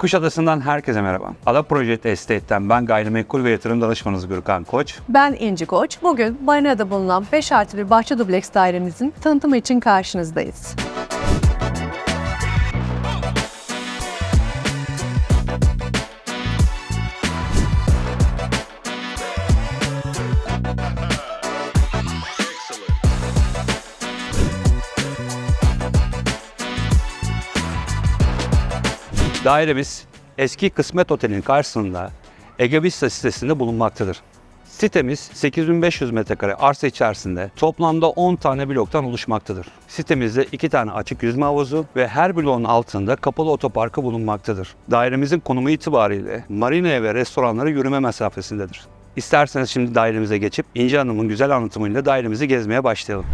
Kuşadası'ndan herkese merhaba. Ada Project Estate'ten ben gayrimenkul ve yatırım danışmanınız Gürkan Koç. Ben İnci Koç. Bugün Marina'da bulunan 5 artı bir bahçe dubleks dairemizin tanıtımı için karşınızdayız. Dairemiz eski Kısmet Otel'in karşısında Ege Vista sitesinde bulunmaktadır. Sitemiz 8500 metrekare arsa içerisinde toplamda 10 tane bloktan oluşmaktadır. Sitemizde 2 tane açık yüzme havuzu ve her bloğun altında kapalı otoparkı bulunmaktadır. Dairemizin konumu itibariyle marinaya ve restoranlara yürüme mesafesindedir. İsterseniz şimdi dairemize geçip İnci Hanım'ın güzel anlatımıyla dairemizi gezmeye başlayalım.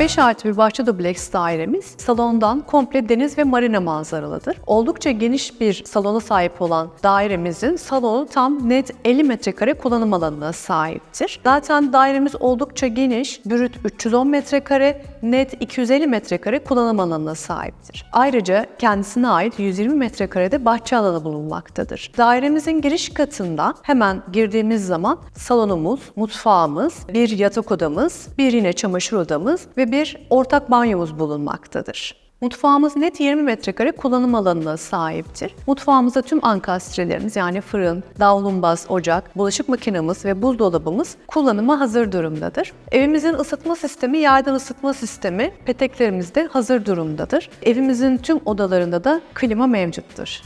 Beş artı bir bahçe dubleks dairemiz salondan komple deniz ve marina manzaralıdır. Oldukça geniş bir salona sahip olan dairemizin salonu tam net 50 metrekare kullanım alanına sahiptir. Zaten dairemiz oldukça geniş, brüt 310 metrekare, net 250 metrekare kullanım alanına sahiptir. Ayrıca kendisine ait 120 metrekarede bahçe alanı bulunmaktadır. Dairemizin giriş katında hemen girdiğimiz zaman salonumuz, mutfağımız, bir yatak odamız, bir yine çamaşır odamız ve bir ortak banyomuz bulunmaktadır. Mutfağımız net 20 metrekare kullanım alanına sahiptir. Mutfağımızda tüm ankastrelerimiz yani fırın, davlumbaz, ocak, bulaşık makinemiz ve buzdolabımız kullanıma hazır durumdadır. Evimizin ısıtma sistemi yerden ısıtma sistemi peteklerimiz de hazır durumdadır. Evimizin tüm odalarında da klima mevcuttur.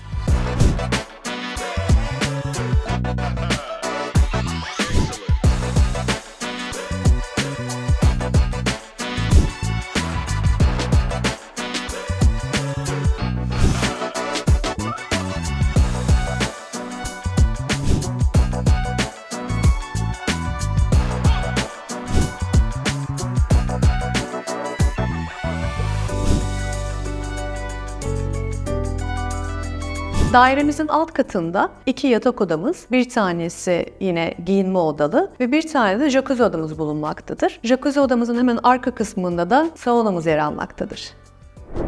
Dairemizin alt katında iki yatak odamız, bir tanesi yine giyinme odalı ve bir tane de jacuzzi odamız bulunmaktadır. Jacuzzi odamızın hemen arka kısmında da saunamız yer almaktadır.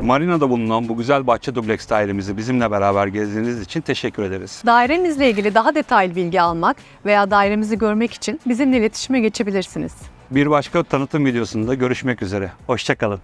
Marina'da bulunan bu güzel bahçe dubleks dairemizi bizimle beraber gezdiğiniz için teşekkür ederiz. Dairemizle ilgili daha detaylı bilgi almak veya dairemizi görmek için bizimle iletişime geçebilirsiniz. Bir başka tanıtım videosunda görüşmek üzere. Hoşçakalın.